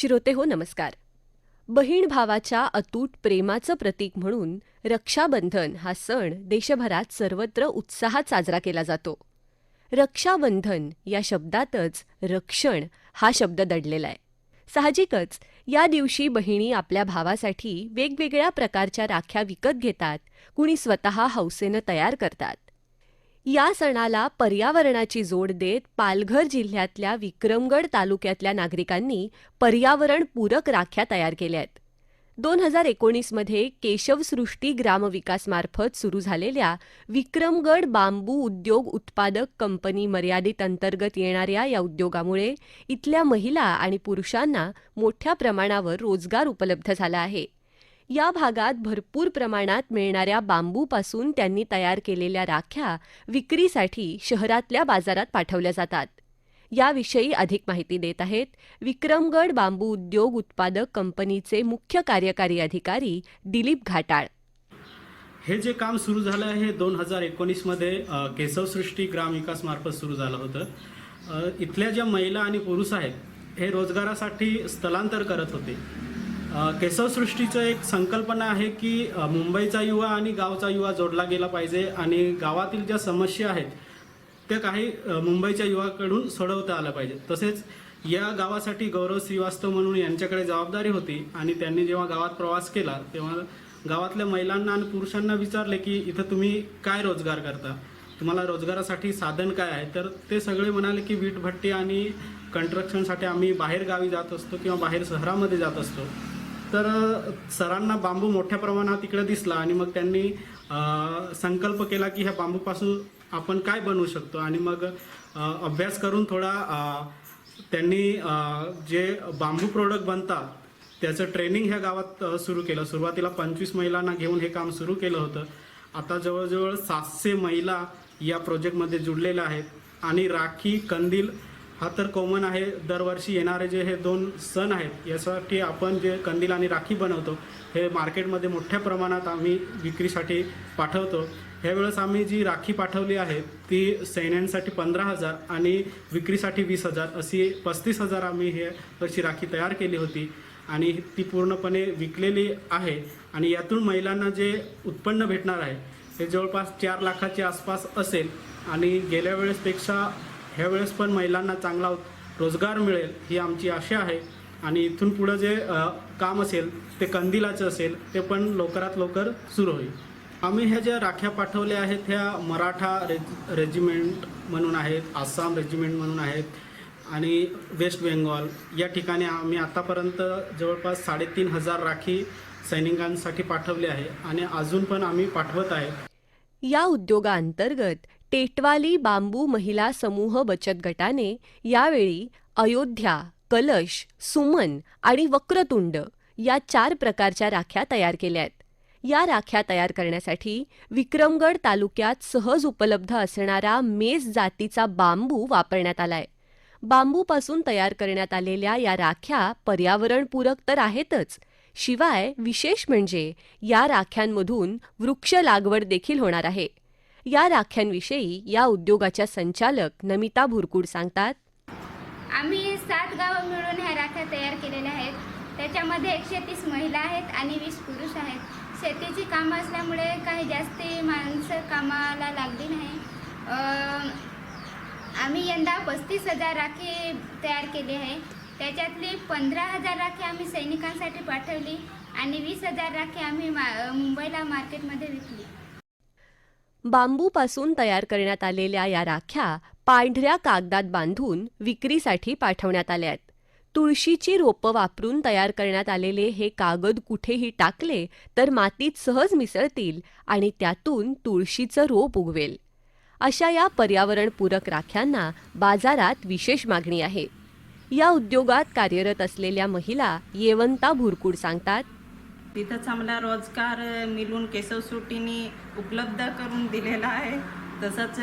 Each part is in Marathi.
श्रोते हो नमस्कार. बहीण भावाच्या अतूट प्रेमाचं प्रतीक म्हणून रक्षाबंधन हा सण देशभरात सर्वत्र उत्साहात साजरा केला जातो. रक्षाबंधन या शब्दातच रक्षण हा शब्द दडलेला आहे. साहजिकच या दिवशी बहिणी आपल्या भावासाठी वेगवेगळ्या प्रकारच्या राख्या विकत घेतात कुणी स्वतः हौसेनं तयार करतात. या सणाला पर्यावरणाची जोड देत पालघर जिल्ह्यातल्या विक्रमगड तालुक्यातल्या नागरिकांनी पर्यावरणपूरक राख्या तयार केल्या आहेत. दोन हजार एकोणीसमध्ये केशवसृष्टी ग्रामविकासमार्फत सुरू झालेल्या विक्रमगड बांबू उद्योग उत्पादक कंपनी मर्यादित अंतर्गत येणाऱ्या या उद्योगामुळे इथल्या महिला आणि पुरुषांना मोठ्या प्रमाणावर रोजगार उपलब्ध झाला आहे. या भागात भरपूर प्रमाणात मिळणाऱ्या बांबूपासून त्यांनी तयार केलेल्या राख्या विक्रीसाठी शहरातल्या बाजारात पाठवल्या जातात. याविषयी अधिक माहिती देत आहेत विक्रमगड बांबू उद्योग उत्पादक कंपनीचे मुख्य कार्यकारी अधिकारी दिलीप घाटाळ. हे जे काम सुरू झालं आहे हे दोन हजार एकोणीसमध्ये केशवसृष्टी ग्रामविकास मार्फत सुरू झालं होतं. इथल्या ज्या महिला आणि पुरुष आहेत हे रोजगारासाठी स्थलांतर करत होते. केशवसृष्टीचं एक संकल्पना आहे की मुंबईचा युवा आणि गावचा युवा जोडला गेला पाहिजे आणि गावातील ज्या समस्या आहेत त्या काही मुंबईच्या युवाकडून सोडवता आल्या पाहिजे. तसेच या गावासाठी गौरव श्रीवास्तव म्हणून यांच्याकडे जबाबदारी होती आणि त्यांनी जेव्हा गावात प्रवास केला तेव्हा गावातल्या महिलांना आणि पुरुषांना विचारले की इथं तुम्ही काय रोजगार करता? तुम्हाला रोजगारासाठी साधन काय आहे? तर ते सगळे म्हणाले की वीटभट्टी आणि कंस्ट्रक्शनसाठी आम्ही बाहेर गावी जात असतो किंवा बाहेर शहरामध्ये जात असतो. तर सरांना बांबू मोठ्या प्रमाणात इकडे दिसला आणि मग त्यांनी संकल्प केला की ह्या बांबूपासून आपण काय बनवू शकतो? आणि मग अभ्यास करून थोडा त्यांनी जे बांबू प्रोडक्ट बनतात त्याचं ट्रेनिंग ह्या गावात सुरू केलं. सुरुवातीला पंचवीस महिलांना घेऊन हे काम सुरू केलं होतं. आता जवळजवळ सातशे महिला या प्रोजेक्टमध्ये जुडलेल्या आहेत. आणि राखी कंदील हा तर कॉमन आहे. दरवर्षी येणारे जे हे दोन सण आहेत यासाठी आपण जे कंदील आणि राखी बनवतो हे मार्केटमध्ये मोठ्या प्रमाणात आम्ही विक्रीसाठी पाठवतो. ह्यावेळेस आम्ही जी राखी पाठवली आहे ती सैन्यांसाठी पंधरा हजार आणि विक्रीसाठी वीस हजार अशी पस्तीस हजार आम्ही हे वर्षी राखी तयार केली होती. आणि ती पूर्णपणे विकलेली आहे. आणि यातून महिलांना जे उत्पन्न भेटणार आहे ते जवळपास चार लाखाच्या आसपास असेल. आणि गेल्या वेळेसपेक्षा ह्यावेळेस पण महिलांना चांगला रोजगार मिळेल ही आमची आशा आहे. आणि इथून पुढं जे काम असेल ते कंदिलाचं असेल ते पण लवकरात लवकर सुरू होईल. आम्ही ह्या ज्या राख्या पाठवल्या आहेत ह्या मराठा रेज रेजिमेंट म्हणून आहेत आसाम रेजिमेंट म्हणून आहेत आणि वेस्ट बेंगॉल या ठिकाणी आम्ही आतापर्यंत जवळपास साडेतीन हजार राखी सैनिकांसाठी पाठवली आहे आणि अजून पण आम्ही पाठवत आहे. या उद्योगाअंतर्गत टेटवाली बांबू महिला समूह बचत गटाने यावेळी अयोध्या कलश सुमन आणि वक्रतुंड या चार प्रकारच्या राख्या तयार केल्यात या राख्या तयार करण्यासाठी विक्रमगड तालुक्यात सहज उपलब्ध असणारा मेस जातीचा बांबू वापरण्यात आलाय. बांबूपासून तयार करण्यात आलेल्या या राख्या पर्यावरणपूरक तर आहेतच शिवाय विशेष म्हणजे या राख्यांमधून वृक्ष लागवड देखील होणार आहे. या राख्यांविषयी या उद्योगाच्या संचालक नमिता भुरकूड सांगतात. आम्ही सात गावं मिळून ह्या राख्या तयार केलेल्या आहेत. त्याच्यामध्ये एकशे तीस महिला आहेत आणि वीस पुरुष आहेत. शेतीची कामं असल्यामुळे काही जास्ती माणसं कामाला लागली नाही. आम्ही यंदा पस्तीस हजार राखी तयार केली आहे. त्याच्यातली पंधरा हजार राखी आम्ही सैनिकांसाठी पाठवली आणि वीस हजार राखी आम्ही मा मुंबईला मार्केटमध्ये विकली. बांबूपासून तयार करण्यात आलेल्या या राख्या पांढऱ्या कागदात बांधून विक्रीसाठी पाठवण्यात आल्या आहेत. तुळशीची रोपं वापरून तयार करण्यात आलेले हे कागद कुठेही टाकले तर मातीत सहज मिसळतील आणि त्यातून तुळशीचं रोप उगवेल. अशा या पर्यावरणपूरक राख्यांना बाजारात विशेष मागणी आहे. या उद्योगात कार्यरत असलेल्या महिला येवंता भुरकूड सांगतात तिथंच आम्हाला रोजगार मिळून केशव सुटीने उपलब्ध करून दिलेला आहे. तसंच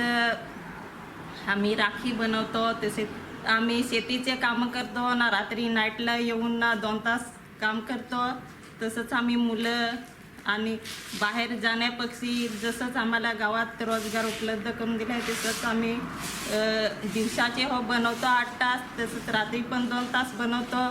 आम्ही राखी बनवतो तसे आम्ही शेतीचे कामं करतो ना रात्री नाईटला येऊन ना दोन तास काम करतो. तसंच आम्ही मुलं आणि बाहेर जाण्यापक्षी जसंच आम्हाला गावात रोजगार उपलब्ध करून दिला आहे तसंच आम्ही दिवसाचे हो बनवतो आठ तास तसंच रात्री पण दोन तास बनवतो.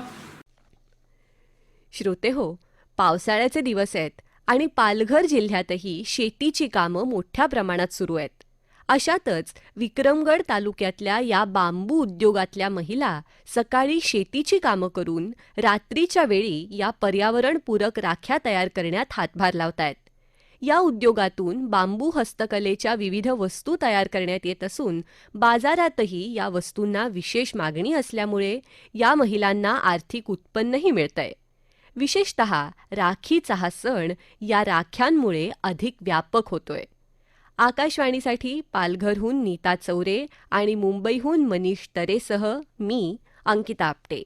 श्रोते हो पावसाळ्याचे दिवस आहेत आणि पालघर जिल्ह्यातही शेतीची कामं मोठ्या प्रमाणात सुरू आहेत. अशातच विक्रमगड तालुक्यातल्या या बांबू उद्योगातल्या महिला सकाळी शेतीची कामं करून रात्रीच्या वेळी या पर्यावरणपूरक राख्या तयार करण्यात हातभार लावतायत. या उद्योगातून बांबू हस्तकलेच्या विविध वस्तू तयार करण्यात येत असून बाजारातही या वस्तूंना विशेष मागणी असल्यामुळे या महिलांना आर्थिक उत्पन्नही मिळतंय. विशेषत राखीचा हा सण या राख्यांमुळे अधिक व्यापक होतोय. आकाशवाणीसाठी पालघरहून नीता चौरे आणि मुंबईहून मनीष तरेसह मी अंकिता आपटे.